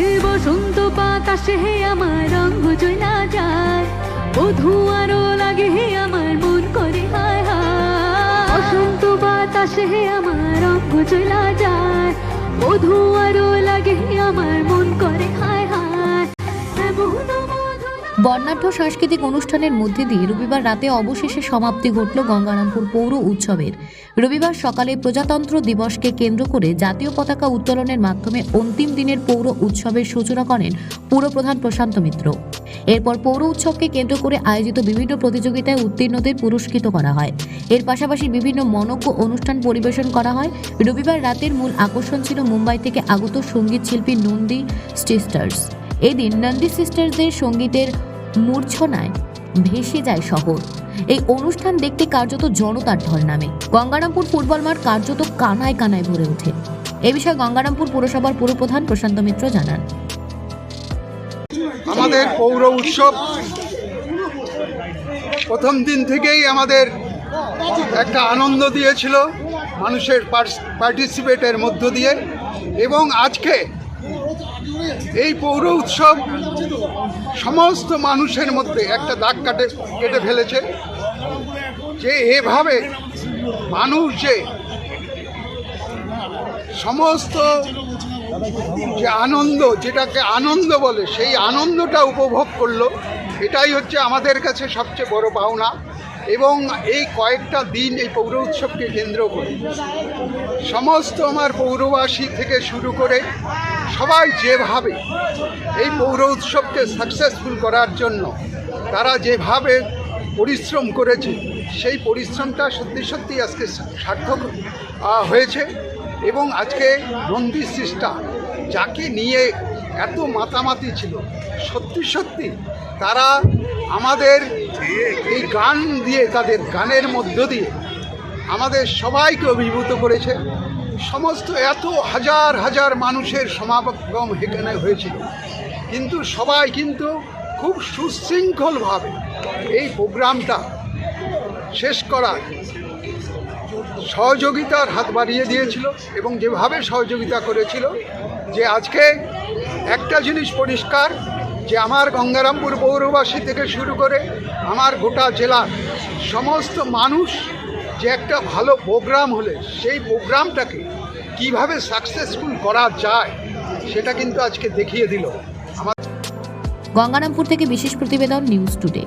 এই বসন্ত বাতাসে হে আমার রঙ জয়লা যায়। বধু আরও লাগে হে আমার মন করে হায় হায়। বসন্ত বাতাসে হে আমার রঙ জয়লা যায়। বধু আরও লাগে হে আমার মন করে হায় হায়। এমন বর্ণাঢ্য সাংস্কৃতিক অনুষ্ঠানের মধ্যে দিয়ে রবিবার রাতে অবশেষে সমাপ্তি ঘটল গঙ্গারামপুর পৌর উৎসবের। রবিবার সকালে প্রজাতন্ত্র দিবসকে কেন্দ্র করে জাতীয় পতাকা উত্তোলনের মাধ্যমে অন্তিম দিনের পৌর উৎসবের সূচনা করেন পুরপ্রধান প্রশান্ত মিত্র। এরপর পৌর উৎসবকে কেন্দ্র করে আয়োজিত বিভিন্ন প্রতিযোগিতায় উত্তীর্ণদের পুরস্কৃত করা হয়। এর পাশাপাশি বিভিন্ন মনজ্ঞ অনুষ্ঠান পরিবেশন করা হয়। রবিবার রাতের মূল আকর্ষণ ছিল মুম্বাই থেকে আগত সংগীত শিল্পী নন্দী সিস্টার্স এদিন নন্দী সিস্টার্সদের সঙ্গীতের মূর্ছনায় ভেসে যায় শহর। এই অনুষ্ঠান দেখতে কার্যত জনতার ঢল নামে। গঙ্গারামপুর ফুটবল মাঠ কার্যত কানায় কানায় ভরে ওঠে। এ বিষয়ে গঙ্গারামপুর পুরসভার পুরপ্রধান প্রশান্ত মিত্র জানান। আমাদের পৌর উৎসব প্রথম দিন থেকেই আমাদের একটা আনন্দ দিয়েছিল মানুষের পার্টিসিপেটের মধ্য দিয়ে। এবং আজকে এই পৌর উৎসব সমস্ত মানুষের মধ্যে একটা দাগ কাটে, কেটে ফেলেছে। যে এভাবে মানুষ যে সমস্ত যে আনন্দ, যেটাকে আনন্দ বলে, সেই আনন্দটা উপভোগ করল, এটাই হচ্ছে আমাদের কাছে সবচেয়ে বড় পাওনা এবং এই কয়েকটা দিন এই পৌর উৎসবকে কেন্দ্র করে। সমস্ত আমার পৌরবাসী থেকে শুরু করে সবাই যেভাবে এই পৌর উৎসবকে সাকসেসফুল করার জন্য তারা যেভাবে পরিশ্রম করেছে, সেই পরিশ্রমটা সত্যি সত্যি আজকে সার্থক হয়েছে এবং আজকে নন্দী সৃষ্টা যাকে নিয়ে এত মাতামাতি ছিল, সত্যি সত্যি তারা আমাদের এই গান দিয়ে, তাদের গানের মধ্য দিয়ে আমাদের সবাইকে অভিভূত করেছে। সমস্ত এত হাজার হাজার মানুষের সমাগম এখানে হয়েছিল। কিন্তু সবাই কিন্তু খুব সুশৃঙ্খলভাবে এই প্রোগ্রামটা শেষ করার সহযোগিতার হাত বাড়িয়ে দিয়েছিল এবং যেভাবে সহযোগিতা করেছিল যে আজকে একটা জিনিস পরিষ্কার, যে আমার গঙ্গারামপুর পৌরবাসী থেকে শুরু করে আমার গোটা জেলার সমস্ত মানুষ যে একটা ভালো প্রোগ্রাম হলে সেই প্রোগ্রামটাকে কীভাবে সাকসেসফুল করা যায়, সেটা কিন্তু আজকে দেখিয়ে দিল। আমার গঙ্গারামপুর থেকে বিশেষ প্রতিবেদন নিউজ টুডে